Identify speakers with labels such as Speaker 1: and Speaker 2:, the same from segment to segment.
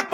Speaker 1: นไก่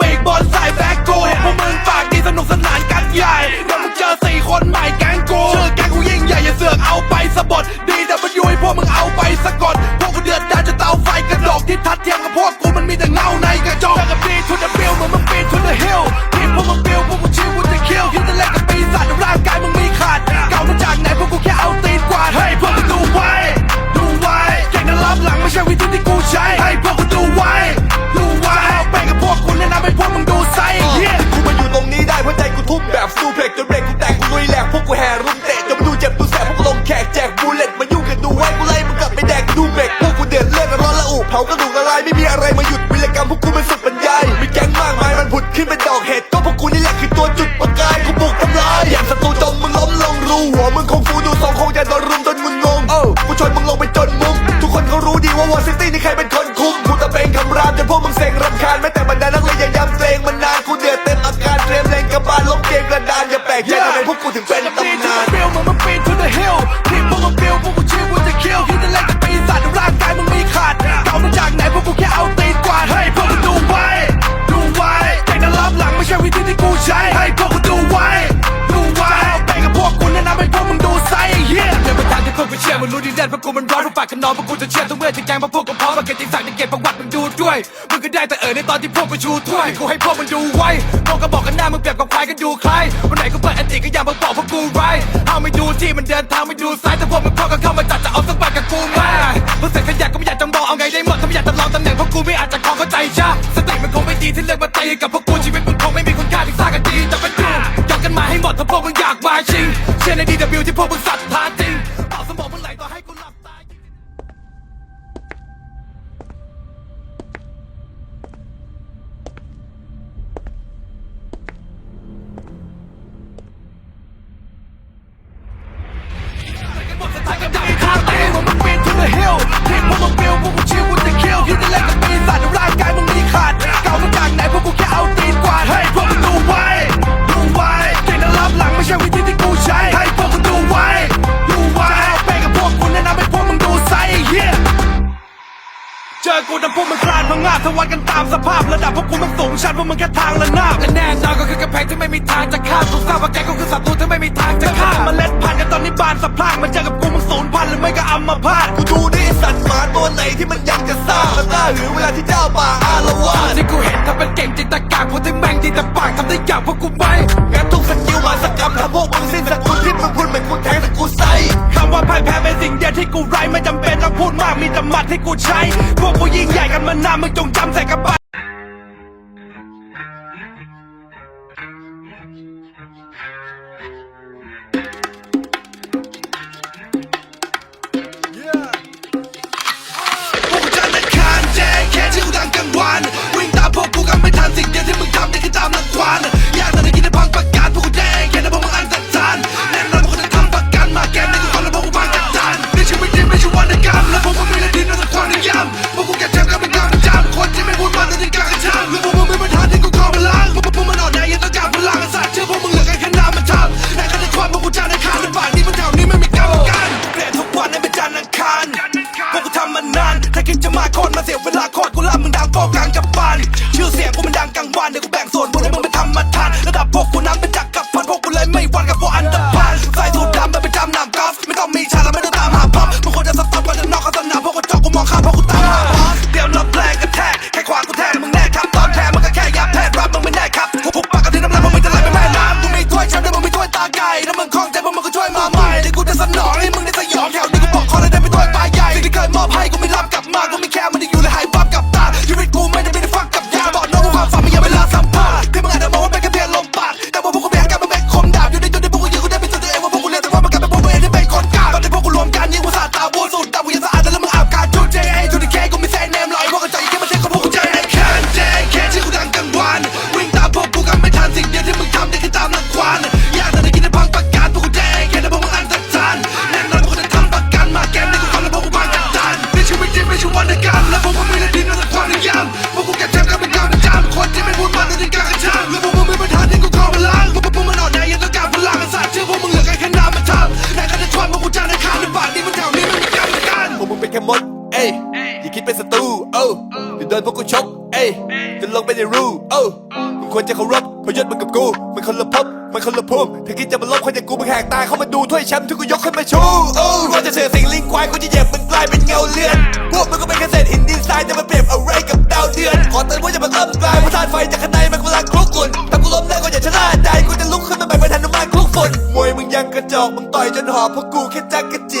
Speaker 1: จนเบรกกูแตกกูลุยแหลกพวกกูแห่
Speaker 2: รุมเตะจนมาดูเจ็บดูแสบพวกกูลงแขกแจกบูเลตมายุ่งกันดูไว้กูไล่มึงกลับไปแดกดูเบรกพวกกูเดือดเลือดร้อนละอุเผากระดูกละลายไม่มีอะไรมาหยุดวิรกรรมพวกกูมันสุดบรรยายมีแก๊งมากมายมันผุดขึ้นเป็นดอกเห็ดก็พวกกูนี่แหละคือตัวจุดประกายกูบุกทำลายอย่างศัตรูจมมึงล้มลงรูหัวมึงคงฟูดูสองคงจะโดนรุมจนมึงงงเออกูชนมึงลงไปจนมุมทุกคนเขารู้ดีว่าวอซิตี้นี่ใครเป็นคนคุมกูตะเบงคำรามจนพวกมึงเซ็งรำคาญ เชื่
Speaker 1: อมึงรู้ดีแน่เพราะกูมันร้อนราะปากขนนองเพราะกูจะเชื่อทุกเมื่อที่แกงเพราะพวกกูพร้อมมาเกติดสั่งในเก็บประวัติมึงดูด้วยมึงก็ได้แต่เออในตอนที่พวกกูชูถ้วยกูให้พวกมึงดูไว้พวกก็บอกกันหน้ามึงเปรียบกับควายก็ดูใครวันไหนกูเปิดอันติก็อย่ามาบอกพวกกูไรเอาไม่ดูที่มันเดินทางไม่ดูซ้ายแต่พวกมึงพอก็เข้ามาจัดจะเอาสักบาทกับกูมาพวกเสร็จขยะก็ไม่อยากจะมองเอาไงได้หมดถ้าไม่อยากจะลองตำแหน่งพวกกูไม่อาจจะครองเข้าใจช่สติมันคงไม่ดีที่เลือกมาตีกับพวกกูชีวิตมึงคงไม่มีคุณค่าที่สร้างกันดีแต่เป็นดูยกกันมาให้หมดถ้าพวกมึงอยากมาชิงเชื่อในดีวที่พวกมึงศรัทธาจริง ทีมพวกมึงบิลพวกกูชิวกูจะคิวคิดจะเล่นกับปีศาจแต่ร่างกายมึงมีขาดเก่ามาจากไหนพวกกูแค่เอาตีนกวาดเฮ้พวกมึงดูไว้ดูไว้เก่งนะรับหลังไม่ใช่วิธีที่กูใช้ให้พวกมึงดูไว้ดูไว้เอาไปกับพวกกูแนะนำให้พวกมึงดูไซส์เฮียเจอกูนะพวกมึงคลานพังงาบทวัดกันตามสภาพระดับพวกกูมันสูงชันพวกมึงแค่ทางละนาบและแน่นอนก็คือกำแพงที่ไม่มีทางจะข้ามกูทราบว่าแกก็คือศัตรูที่ไม่มีทางจะข้ามเมล็ดพันธุ์กันตอนนี้บานสะพรั่งมาเจอกับกูมึง สูญพันธุ์หรือไม่ก็อัมพาต
Speaker 2: กูดูนี่ไอ้สัตว์หมาตัวไหนที่มันยังจะซ่ามันน่าหือเวลาที่เจ้าป่าอาละวาด
Speaker 1: ที่กูเห็นทำเป็นเก่งจิตตะกางพวกที่แม่งดีแต่ปากทำได้อย่างพวกกูไม่
Speaker 2: งั้นทุกสกิลมาสกรรมทำพวกมึงสิ้นสกุลที่มึงพูดเหมือนกูแทงแต่กูใส่
Speaker 1: คำว่าพ่ายแพ้เป็นสิ่งเดียวที่กูไร้ไม่จำเป็นต้องพูดมากมีแต่หมัดที่กูใช้พวกกูยิ่งใหญ่กันมานานมึงจงจำใส่กระบา ควรจะเคารพเพราะย
Speaker 2: ศมึงกับกู มันคนละภพมันคนละภูมิถ้าคิดจะมาลบคนอย่างกูมึงแหกตาเข้ามาดูถ้วยแชมป์ที่กูยกขึ้นมาชูโอ้ว่าจะเสือสิงลิงควายกูจะเหยียบมึงกลายเป็นเงาเลือนพวกมึงก็เป็นแค่เศษหินดินทรายจะมาเปรียบอะไรกับดาวเดือน ขอเตือนว่าอย่ามาล้มกลายเพราะธาตุไฟจากข้างในมันกำลังคลุกกลุ่นถ้ากูล้มได้ก็อย่าชะล่าใจกูจะลุกขึ้นมาแบบไม่ทันน้ำมันคลุกฝุ่นมวยมึงยังกระจอกมึงต่อยจนห
Speaker 1: อบพวกกูแค่จักกะ
Speaker 3: จี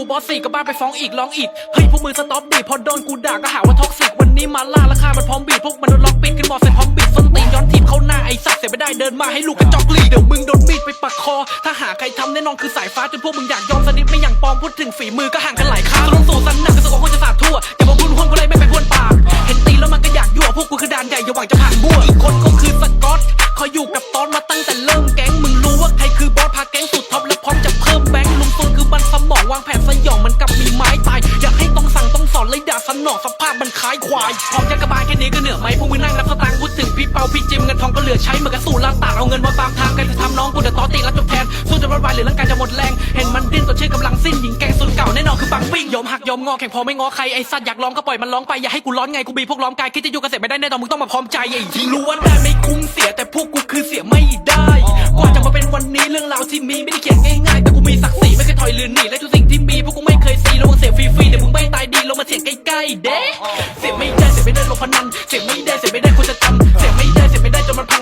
Speaker 3: กู
Speaker 4: บอสสี่ก็บ้าไปฟ้องอีกร้องอีก เฮ้ยพวกมือสต็อปดิพอโดนกูด่าก็หาว่าท็อกซิกวันนี้มาล่าราคามันพร้อมบีดพวกมันโดนล็อกปิดขึ้นมอเสร็จพร้อมบิดส้นตีนย้อนทีบเข้าหน้าไอ้สัตว์เสียไม่ได้เดินมาให้ลูกกระจอกลีเดี๋ยวมึงโดนมีดไปปักคอ ถ้าหาใครทำแน่นอนคือสายฟ้าจนพวกมึงอยากยอมสนิทไม่อย่างปลอมพูดถึงฝีมือก็ห่างกันหลายครั้งลงสู่สันหนัก ลือใช้เหมือนกับสู่ลางตากเอาเงินมาฟาร์มทางใครจะทำน้องกูเดือดต่อตีแล้วจบแทนสู้จนวันวายหรือร่างกายจะหมดแรง เห็นมันดิ้นตัวเชื่อกำลังสิ้นหญิงแกงสุดเก่าแน่นอนคือบังปิ้งยอมหักยอมงอแข่งพอไม่งอใครไอ้สัตว์อยากร้องก็ปล่อยมันร้องไปอย่าให้กูร้อนไงกูบีพวกร้องกายคิดจะอยู่เกษตรไม่ได้แน่นอนมึงต้องมาพร้อมใจไอ้ยิงรู้ว่าได้ไม่คุ้มเสียแต่พวกกูคือเสียไม่ได้กว่าจะมาเป็นวันนี้เรื่องราวที่มีไม่ได้เขียนง่ายๆแต่กูมีศักดิ์ศรีไม่เคยถอยหรือหนีและทุกสิ่งที่มีพวกกูไม่เคยซีแล้วมึงเสียฟรีๆเดี๋ยวมึงไม่ตายดีลงมาเสียใกล้ๆเด้เสียไม่ได้เสียไม่ได้ลงพนันเสียไม่ได้เสียไม่ได้กูจะ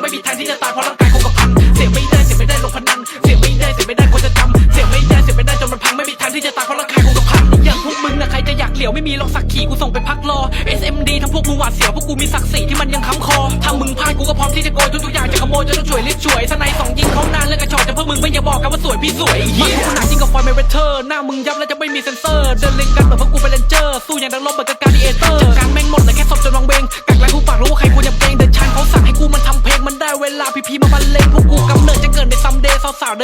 Speaker 4: ไม่มีทางที่จะตายเพราะร่างกายกูกับพังเสียไม่ได้เสียไม่ได้ลงพนันเสียไม่ได้เสียไม่ได้กูจะจำเสียไม่ได้เสียไม่ได้จนมันพังไม่มีทางที่จะตายเพราะร่างกายกูกับพังอย่างพวกมึงนะใครจะอยากเหลียวไม่มีหรอกสักขีกูส่งไปพักรอ SMD ทั้งพวกมึงหวาดเสียวพวกกูมีศักดิ์ศรีที่มันยังค้ำคอถ้ามึงพลาดกูก็พร้อมที่จะโกยทุกๆอย่างจะขโมยจะต้องช่วยรีบช่วยสนายสองยิงเขานานเรื่องกระชอกแต่พวกมึงไม่อย่าบอกกันว่าสวยพี่สวยเฮียกูหนักยิ่งกับฟอยเมเวเทอร์หน้ามึงยับแล้วจะไม่มีเซนเซอร์เดินเล็งกันเหมือนพวกกูเป็นเลนเจอร์สู้อย่างดังลมเหมือนกับการดิเอเตอร์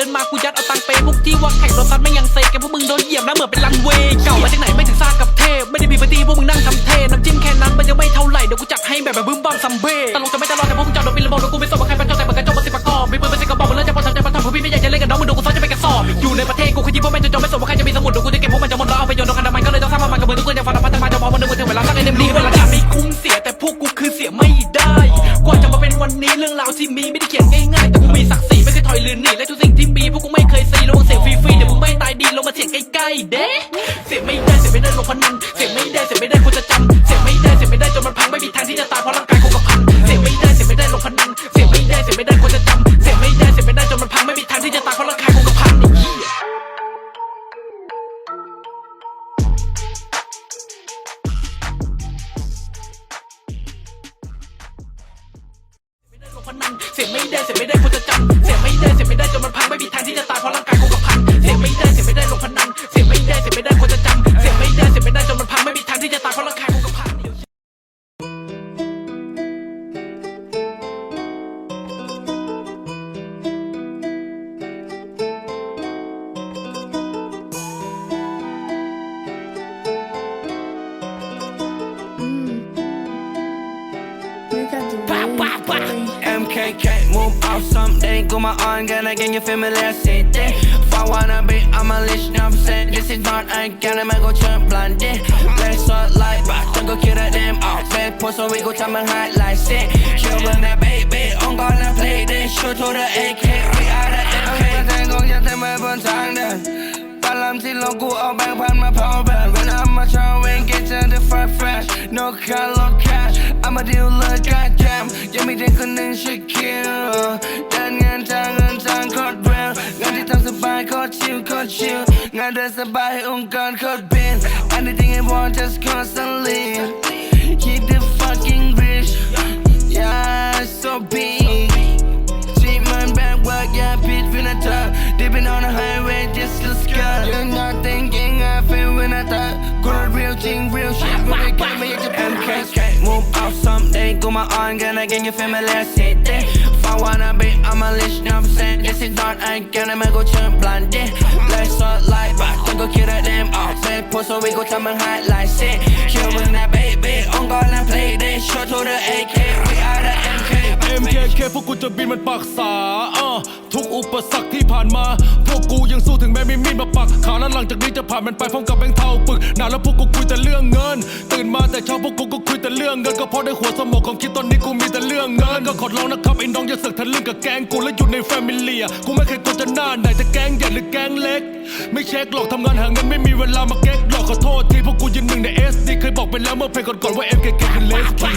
Speaker 4: นมากูยัดเอาตังเปพวกที่ว่าแข่งรถซัดไม่ยังเซกันพวกมึงโดนเหยียบแล้วเหมือนเป็นลันเวย์เก่ามาจากไหนไม่ถึงซากกับเทพไม่ได้มีปฏิพวกมึงนั่งทำเทน้ำจิ้มแค่นั้นมันยังไม่เท่าไหร่เดี๋ยวกูจัดให้แบบแบบบึ้มบ้ามซัมเบ้ตลกจะไม่ตลอดแต่พวกมึงจอดโดนบินระเบิดแล้วกูไม่สนว่าใครเป็นเจ้าแต่เหมือนกันจบมาสิบประกอบมีปืนเป็นสิกระบอกมันเริ่มจะพอทำใจพอทำพวกพี่ไม่อยากจะเล่นกับน้องมึงดูกูซ้อนจะไปกระสอบอยู่ในประเทศกูขยี้พวกแม่งจนจบไม่สนว่าใครจะมีสมุดเดี๋ยวกูจะเก็บพวกมันจะหมดแล้วเอาไปโยนโดนกันทำไมก็เลยต้องสร้างมามันกับมือทุกคนจะฟังธรรมะธรรมะจะพองมันนึกว่าถึงเวลาสร้างไอเดมดีเวลาจะไม่คุ้มเสียแต่พวกกูคือเสียไม่ได้ กว่าจะมาเป็นวันนี้เรื่องราวที่มีไม่ ใกล้เด้เสียไม่ได้เสียไม่ได้ลงพนัน
Speaker 5: move out someday Go my on, gonna get you familiar city If I wanna be, I'm a leash, now I'm saying This is not a gonna make go turn blind Let's not like back, don't go kill them out Fed post so we go tell my highlight shit Kill when that baby, I'm gonna play this Shoot to the AK, we are the MK แทงของฉันเต็มไปบน ทางเดินปลำที่ลงกูเอาแบงค์พันมาเผาแบน When I'm a traveling get to the front fresh No car, no cash I'm a dealer, goddamn ยังมีเด็กคนหนึ่งชื่อคิวเดินงานทางเงินทางโคตรเร็วงานที่ทำสบายโคตรชิลโคตรชิลงานเดินสบายให้องค์กรโคตรบิน Anything I want just constantly Keep the fucking rich Yeah, so big Treat man back work, yeah, pitch when I talk. Dipping on the highway, just to sky. You're not thinking, I feel when I talk. Good real thing, real shit, when they get me, it's a MKK. Move out someday, go my on, gonna get you familiar city. If I wanna be, I'm a leash, now I'm saying, this is not, I gonna make go turn blind. Let's not like back, don't go kill them off. Say, post so we go tell my highlight shit. Kill when that baby, I'm gonna play this, show to the AK, we are the MK.
Speaker 6: MKK พวกกูจะบินมันปักษาอะทุกอุปสรรคที่ผ่านมา พวกกูยังสู้ถึงแม้มีมีดมาปักขาแล้วหลังจากนี้จะผ่านมันไปพร้อมกับแบงค์เทาปึกนานแล้วพวกกูคุยแต่เรื่องเงิน ตื่นมาแต่เช้าพวกกูก็คุยแต่เรื่องเงินก็เพราะในหัวสมองของคิดตอนนี้กูมีแต่เรื่องเงินก็ขอร้องนะครับไอ้น้องอย่าสึกทะลึ่งกับแก๊งกูและอยู่ในแฟมิลี่อะกูไม่เคยกลัวจะหน้าไหนจะแก๊งใหญ่หรือแก๊งเล็ก ไม่เช็คหรอกทำงานหาเงินไม่มีเวลามาเก๊กหรอกขอโทษทีพวกกูยืนหนึ่งใน SD เคยบอกไปแล้วเมื่อเพลงก่อนๆว่า MKK คือเลสกิง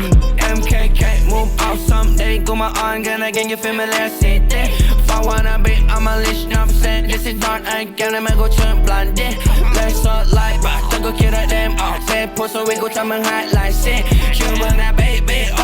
Speaker 5: MKK, move out someday. Go my on, gonna get you familiar city. If I wanna be, I'm a leash, now I'm saying this is not I gonna make go turn blind. Let's not like back, don't go kill them off. Say post so we go tell my highlight shit. Human that baby,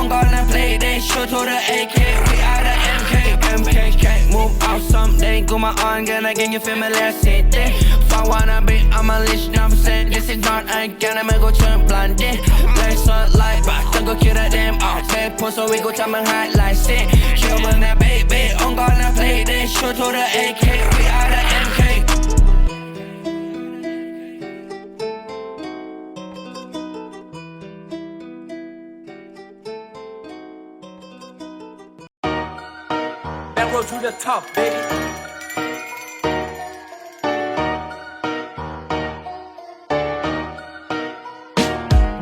Speaker 5: I'm gonna play this. Shoot to the AK, we are the MK. MKK, move out someday. Go my on, gonna get you familiar city. If I wanna be, I'm a leash, now I'm saying this is not I gonna make go turn blind. Let's not like back, don't go kill them off. Say post so we go tell my highlight shit. Human that baby, I'm gonna play this. Shoot to the AK, we are the MK.
Speaker 2: Road to the top baby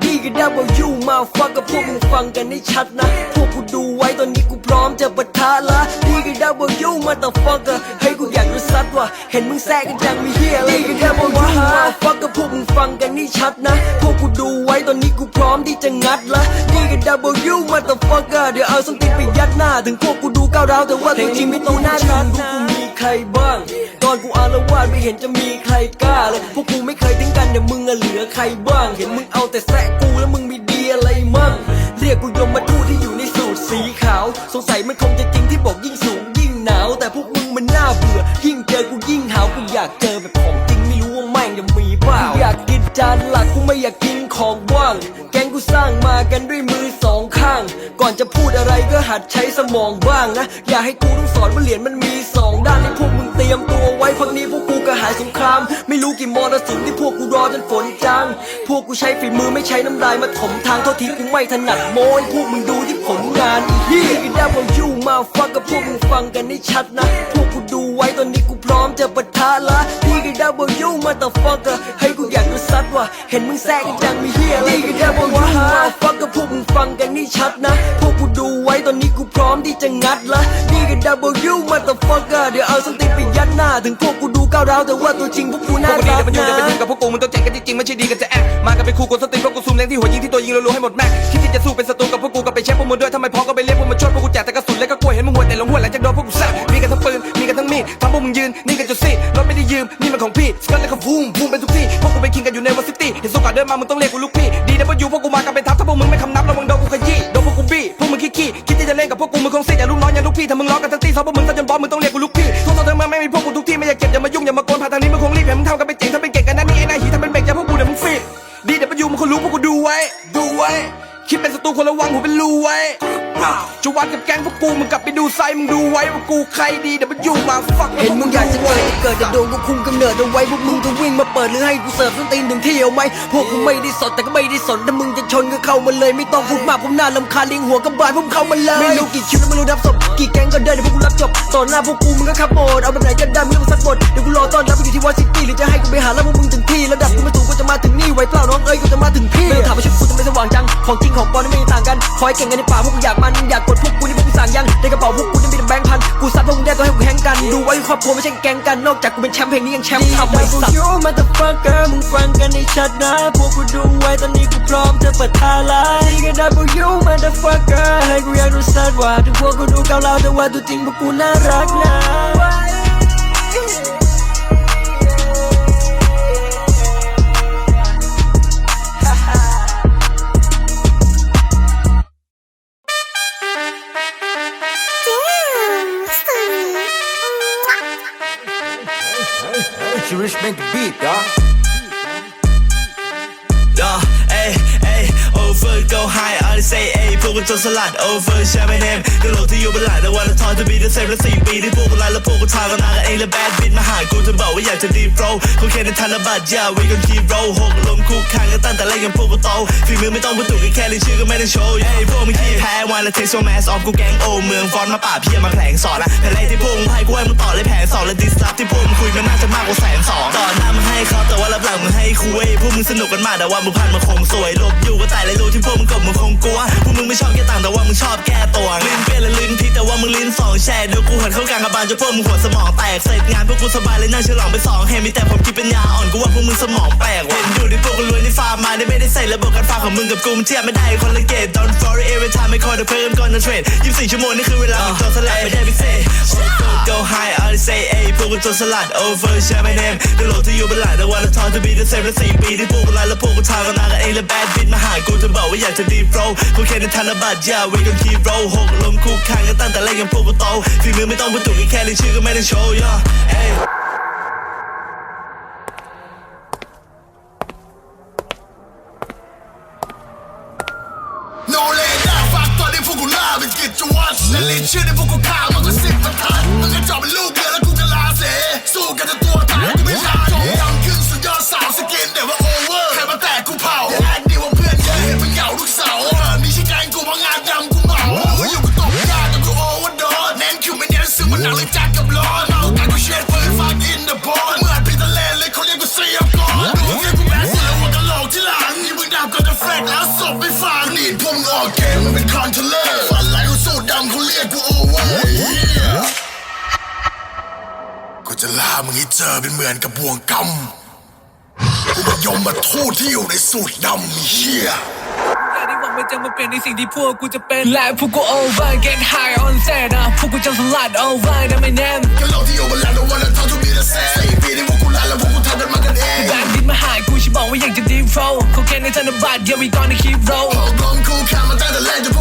Speaker 7: ดีกับดับเบิลยูมาฟังกับพวกมึงฟังกันให้ชัดนะ พวกกูดู ตอนนี้กูพร้อมจะปะทะละดีกับดับเบิลยูมาแต่ฟังกันให้กูอยากรู้ซัดว่ะเห็นมึงแซกกันจังมีเฮียอะไรดีกับดับเบิลยูมาฟังกับพวกมึงฟังกันให้ชัดนะ พวกกูดูไว้ตอนนี้กูพร้อมที่จะงัดละดีกับดับเบิลยูมาแต่ฟังกันเดี๋ยวเอาส้นตีนไปยัดหน้า ถึงพวกกูดูก้าวร้าวแต่ว่าตัวจริงไม่ต้องหน้าชัดพวกกูมีใครบ้าง ตอนกูอารวาสไม่เห็นจะมีใครกล้าเลยพวกกูไม่เคยทิ้งกันเดี๋ยวมึงอะเหลือใครบ้าง เห็นมึงเอาแต่แซะกูแล้วมึงมีดีอะไรมั่งเรียกกูยมมาทูตที่อยู่ใน สีขาว สงสัยมันคงจะจริงที่บอกยิ่งสูงยิ่งหนาว แต่พวกมึงมันน่าเบื่อ ยิ่งเจอกูยิ่งหาวกูอยากเจอแบบของจริงไม่รู้ว่าแม่งจะมีเปล่าอยากกินจานหลักกูไม่อยากกินของว่าง แกงกูสร้างมากันด้วยมือ ก่อนจะพูดอะไรก็หัดใช้สมองบ้างนะ อย่าให้กูต้องสอนว่าเหรียญมันมีสองด้านให้พวกมึงเตรียมตัวไว้พักนี้พวกกูก็หายสงคราม ไม่รู้กี่มรสุมที่พวกกูรอจนฝนจางพวกกูใช้ฝีมือไม่ใช้น้ำลายมาถมทางเท่าที่กูไม่ถนัดโม้ยพวกมึงดูที่ผลงานอีเหี้ยดับเบิลยูมาฟังกับพวกมึงฟังกันให้ชัดนะ พวกกูดู ว้ตอนนี้กูพร้อมจะปะทะละดีกับดับเบิลยูมาต่อฟังกันให้กูอยากรู้ซัดว่ะเห็นมึงแซกกันจังมีเฮียอะไรดีกับดับเบิลยูมาฟังกับพวกมึงฟังกันให้ชัดนะ พวกกูดูไว้ตอนนี้กูพร้อมที่จะงัดละดีกับดับเบิลยูมาต่อฟังกันเดี๋ยวเอาสตีนไปยัดหน้า ถึงพวกกูดูก้าวร้าวแต่ว่าตัวจริงพวกกูน่า
Speaker 2: พวกกูดี
Speaker 7: รัก
Speaker 2: แต่มันอยู่
Speaker 7: นะ
Speaker 2: จะเป็นทีมกับพวกกูมันต้องแจกกันจริงๆไม่ใช่ดีกันจะแอบมากันเป็นคู่กดสติพวกกูซูมเล็งที่หัวยิงที่ตัวยิงรัวๆให้หมดแม็กคิดที่จะสู้เป็นศัตรูกับพวกกูก็ไปเช็คพวกมึงด้วยทำไมพร้อก็ไปเรียกพวกมึงชดพวกกูแจกแต่กระสุนและก็กล้วยเห็นมึงหัวแต่ลงหัวหลังจากโดนพวกกู ทั้งมีดทำพวกมึงยืนนี่กันจุดซี่รถไม่ได้ยืมนี่มันของพี่สกัดแล้วก็ฟูมฟูมเป็นทุกที่พวกกูไปคิงกันอยู่ในวัซิตี้เห็นสุกาเดินมามึงต้องเรียกกูลูกพี่ดีนะพวกยูพวกกูมากันเป็นทัพถ้าพวกมึงไม่คำนับแล้วมึงโดนกูขยี้โดนพวกกูบี้พวกมึงขี้ขี้คิดที่จะเล่นกับพวกกูมึงคงซีดอย่าลูกน้องอย่าลูกพี่ถ้ามึงร้อกันทั้งตีซ้อมพวกมึงซะจนบอสมึงต้องเรียกกูลูกพี่โทุกตัวเธอมาไม่มีพวกกูทุกที่ไม่อยากเก็บอย่ามายุ่งอย่ามาโกนผ่านทางนี้มึงคงรีบเห็นมึงทำกันไปเจ๋งถ้าเป็นเก่งกันนั่นนี่ไอ้นายหีทำเป็นเบกอย่าพวกกูเดี๋ยวมึงฟีดดีเดี๋ยวไปอยู่มึงคนรู้พวกกูดูไว้ ดูไว้คิดเป็นศัตรูคนระวังหัวเป็นรูไว้
Speaker 8: จะวัดกับแก๊งพวกกูมึงกลับไปดูไซส์มึงดูไว้ว่ากูใครดีเดี๋ยวมันอยู่มาฟัก
Speaker 7: เห็นมึงอยากจะเกิดจะเกิดแต่โดนกูคุมกำเนิดเอาไว้พวกมึงก็วิ่งมาเปิดหรือให้กูเสิร์ฟส้นตีนถึงที่เอาไหมพวกกูไม่ได้สนแต่ก็ ไม่ได้สนถ้ามึงจะชนก็เข้ามาเลย ไม่ต้องพูดมากผมหน่าลำคาลิงหัวกระบาลพวกมึงเข้ามาเลย ไม่รู้กี่คิวแล้วไม่รู้นับศพกี่แก๊งก็เดินเดี๋ยวพวกกูรับจบต่อหน้าพวกกูมึงก็ขับหมดเอาแบบไหนก็ได้มึงต้องสักบทเดี๋ยวกูรอต้อนรับอยู่ที่วอชิงตันหรือจะให้กูไปหาแล้วพวกมึงถึงที่ระดับกูไม่สูงกูจะมาถึงนี่ไว้เปล่าน้องเอ้ยกูจะมาถึงพี่ไม่ต้องถามว่าชุดกูจะไม่สว่างจังของจริงของปลอมนี่ไม่ต่างกันคอยเก่งกันในป่าพวกกูอยากมันอยากกดพวกกูนี่พวกกูสั่งยังในกระเป๋าพวกกูนี่มีแต่แบงค์พันกูซัดพวกมึงได้ก็ให้กูแข่งกันดูไว้ครอบครัวไม่ใช่แก๊งกันนอกจากกูเป็นแชมป์เพลงนี้ยังแชมป์ทำไมสัก motherfucker มึงฟังกันให้ชัดนะพวกกูดูไว้ตอนนี้กูพร้อมจะเปิดทาลายนี่ก็ W motherfucker ให้กูอยากรู้สักว่าถึงพวกกูดูเกาเหลาแต่ว่าตัวจริงพวกกูน่ารักนะ
Speaker 9: จนสลัด over ใช่ไหมเนมกระโหลกที่อยู่บนหลังแต่วันละทอนจะมีแต่เซฟและสี่ปีที่พวกกูไล่แล้วพวกกูทางกันนากันเองและแบดบินมาหากูจะบอกว่าอยากจะดีโฟล์กูแค่ในธนบัตร yeah we gon keep roll หกลมคุกคางกันตั้งแต่แรกยังพวกกูโตฝีมือไม่ต้องพูดถึงแค่เรียกชื่อก็ไม่ได้โชว์เอ้พวกมึงขี้แพ้วันละเทสโซแมสออฟกูแกงโอเมืองฟอนมาป่าเพียมาแผลงสอนนะแผนแรที่พวกมึงให้กูให้มึงต่อเลยแผนสองและดิสลาฟที่พวกมึงคุยมันน่าจะมากกว่าแสนสองต่อหน้ามึงให้เขาแต่ว่ารับหลังมึงให้คุยพวกมึงสนุกกันมากแต่ว่ามึงพันมาคงสวยหลบอยู่ก็แต่เลยรู้ที่พวกมึงกบมึงคงกลัวพวกมึงไม่ชอบแก้ต่างแต่ว่ามึงชอบแก้ตัวลิ้นเปรี้ยนและลิ้นพิษแต่ว่ามึงลิ้นสองแช่เดี๋ยวกูหันเข้ากลางกระบาลจนพวกมึงหัวสมองแตกเสร็จงานพวกกูสบายเลยนั่งฉลองไปสองเฮมีแต่ผมคิดเป็นยาอ่อนกูว่าพวกมึงสมองแปลกว่ะเห็นอยู่ที่พวกกูรวยในฟาร์มมาได้ไม่ได้ใส่ระบบการฟังของมึงกับกูมันเทียบไม่ได้คนละเกต Don't worry every time ไม่คอยเดเพิ่มก่อนนะเทรด24ชั่วโมงนี่คือเวลาของตัวสลัดไม่ได้พิเศษ Go high all they say เอ้พวกกูจนสลัด over ใช่ไหมเนมกระโหลกที่อยู่บนหลังแต่วันละทอนจะมีแต่เซฟและสี่ปีที่พวกกูไล่แล้วพวกกูทางกันนากันเองและแบดบินมาหากูจะบอกว่าอยากจะดีโฟล์กูแค่ในธนบัตร yeah we gon keep roll หกลมคู่แข่งกันตั้งแต่แรกยังพวกกูโตฝีมือไม่ต้องพูดถึงแค่เรียนชื่อก็ไม่ได้โชว์ย่อเอ้
Speaker 10: โนเลด้าฝากตอนนี้พวกกูล่าไปกิจวัตรและลิ้นชื่อในพวกกูขาวมันก็สิบ มึงให้เจอเป็นเหมือนกับบ่วงกำกูมายมมาทูตที่อยู่ในสูตรดำมีเหี้ย
Speaker 11: อย่าได้หวังว่าจะมาเปลี่ยนในสิ่งที่พวกกูจะเป็น และพวกกู over get high on set นะพวกกูจะสลัด over ได้ไม่แน่
Speaker 10: กันโลกที่อยู่บนแลนด์วันนั้นเท่าทุกปีละแสนสี่ปีที่พวกกูลาแล้วพวกกูทำกันมากันเอง
Speaker 11: แบงดินมาหากูฉันบอกว่าอยากจะดีโฟล์เขาแค่ในธนบัตร yeah we gonna keep roll
Speaker 10: พอกลมกูแค่มาตั้งแต่แรกจนพวก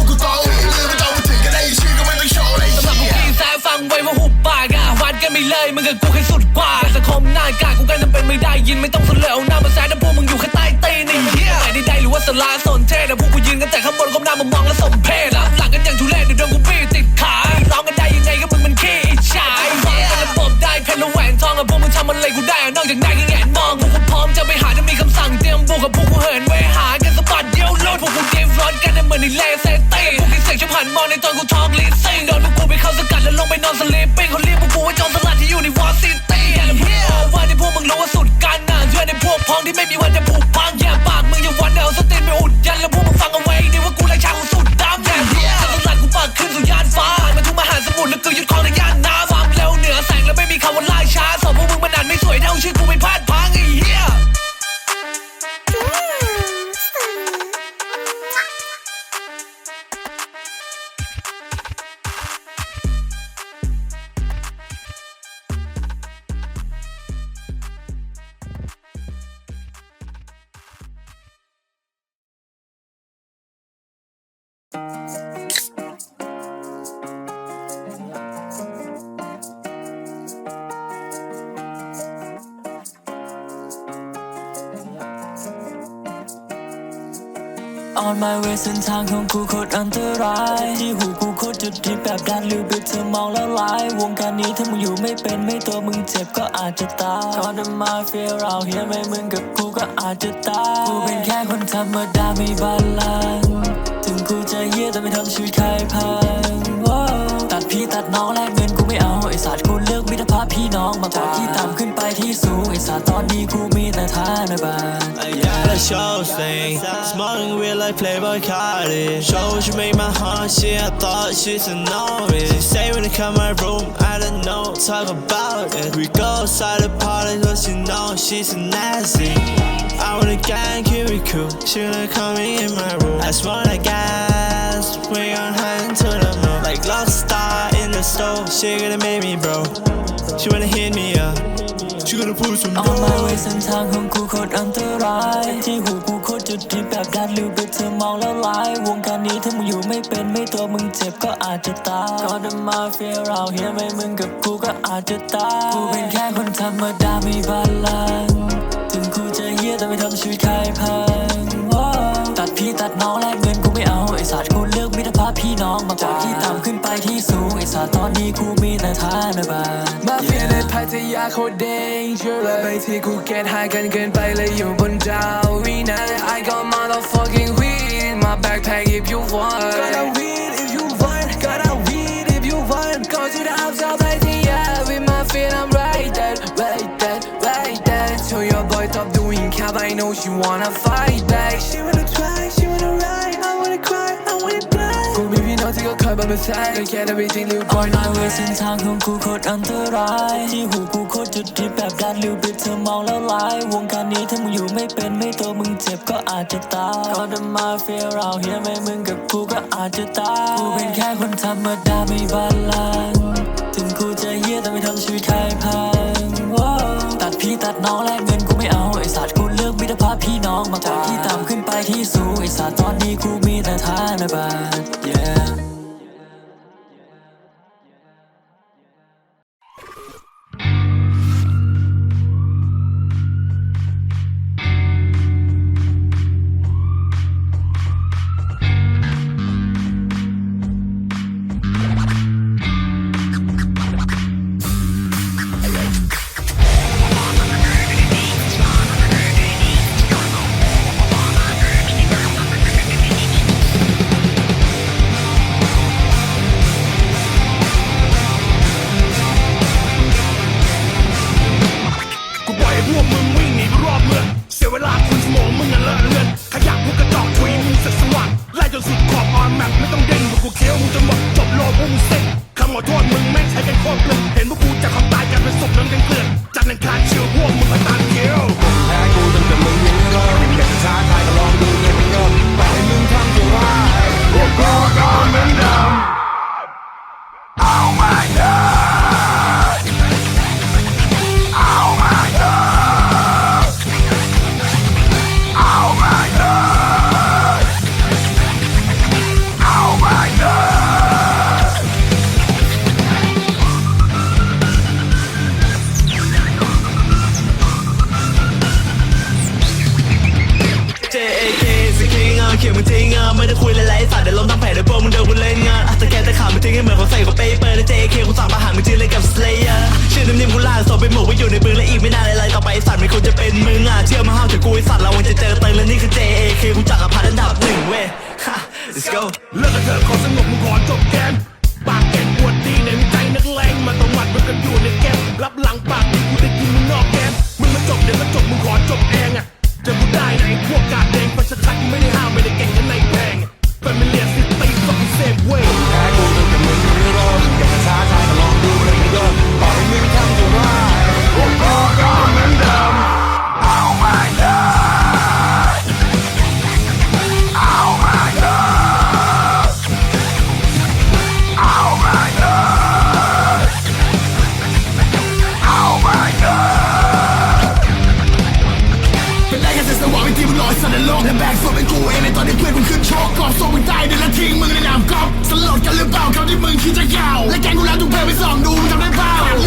Speaker 11: ฟังไว้ว่าหุบปากอะวัดกันไม่เลยมึงกับกูแค่สุดกว่าสังคมหน้ากากกูกันนั้นเป็นไม่ได้ยินไม่ต้องสนเสลวหน้ามาแซดแต่พวกมึงอยู่แค่ใต้ตีนไอ้เหี้ยแต่ใดๆหรือว่าสลาสนเทศแต่พวกกูยืนกันแต่ข้างบนก้มหน้ามามองแล้วสมเพศรับหลังกันอย่างทุเรศเดี๋ยวโดนกูปี้ติดขาร้องกันได้ยังไงก็มึงมันขี้อิจฉาฟังกันระบบได้เพชรและแหวนทองอะพวกมึงทำอะไรกูได้อะนอกจากไหนก็แงนมองพวกกูพร้อมจะไปหาจะมีคำสั่งเตรียมบุกกับพวกกูเหินไปหากันสะบัดเดียวโลดพวกกูเกมร้อนกันเหมือนในเลเซตี้พวกที่เสียงชอบหันมองในตอนกูทองลิส นอนสลีปปิ้งเขาเรียกพวกกูว่าโจรสลัดที่อยู่ในวอร์ซิตี้อย่าละเพื่อว่าที่พวกมึงรู้ว่าสุดกันน่ะเชื่อในพวกพ้องที่ไม่มีวันจะผูกพังอย่าปากมึงอย่าวันเอาสตินไปอุดยันแล้วพวกมึงฟังเอาไว้ ทาง
Speaker 12: ของกูโคตรอันตรายที่หูกูโคตรจุดดีแบบดันลือบิดเธอมองแล้วลายวงการนี้ถ้ามึงอยู่ไม่เป็นไม่ตัวมึงเจ็บก็อาจจะตายก่อนจะมาเฟียเราเฮียไม่มึงกับกูก็อาจจะตาย กูเป็นแค่คนธรรมดาไม่บาลานถึงกูจะเฮียแต่ไม่ทำชีวิตใครพังตัดพี่ตัดน้องแลก พพี่น้องมากกว่าที่ต่ำขึ้นไปที่สูงไอสัตว์ตอนนี้กูมีแต่ท่าในบ้าน
Speaker 9: I got a show thing Smoking weed like Playboy Cardi Show she make my heart shit I thought she's a novice She say when they come my room I don't know Talk about it We go outside the party Cause you know she's a nasty I wanna gang keep it cool She wanna come in my room I smoke like gas We on high into the moon Like love star in the stove She gonna make me bro She wanna hit me up She gonna put some
Speaker 12: On my way เส้นทางของกูโคตรอันตราย ที่หูกูโคตรจุดดีแบบดันลือบิดเธอเมาแล้วลาย วงการนี้ถ้ามึงอยู่ไม่เป็นไม่ตัวมึงเจ็บก็อาจจะตายก่อนจะมาเฟียเราเฮียไม่มึงกับกูก็อาจจะตาย กูเป็นแค่คนธรรมดาไม่บาลังก์ถึงกูจะเฮียแต่ไม่ทำชีวิตใครพังว้าวตัดพี่ตัดน้องแลกเงินกูไม่เอาไอสัตว์กู พพี่น้องมากกว่าที่ต่ำขึ้นไปที่สูงไอสัตว์ตอนนี้กูมีแต่ท่าในบ้าน
Speaker 13: มาเฟียในพัทยาโคตร dangerous ไปที่กูเก็ตหายกันเกินไปเลยอยู่บนดาววีนะ I got motherfucking weed in my backpack if you want Got a weed if you want Got a weed if you want Go to the outside พัทยา with my feet I'm right there right there right there Tell your boy stop doing cap I know she wanna fight back She wanna try ที่ก็เคยบันมาแทงก็แค่ได้ไปจริงหรือ
Speaker 12: On my way เส้นทางของกูโคตรอันตราย ที่หูกูโคตรจุดดีแบบดันลือบิดเธอเมาแล้วลายวงการนี้ถ้ามึงอยู่ไม่เป็นไม่ตัวมึงเจ็บก็อาจจะตายก่อนจะมาเฟียเราเฮียไม่มึงกับกูก็อาจจะตายกูเป็นแค่คนธรรมดาไม่บาลังก์ถึงกูจะเฮียแต่ไม่ทำชีวิตใครพังว้าวตัดพี่ตัดน้องแลกเงินกูไม่เอาไอสัตว์กูเลือกมิตรภาพพี่น้องมากกว่าที่ต่ำขึ้นไปที่สูงไอสัตว์ตอนนี้กูมีแต่ท่าในบ้าน yeah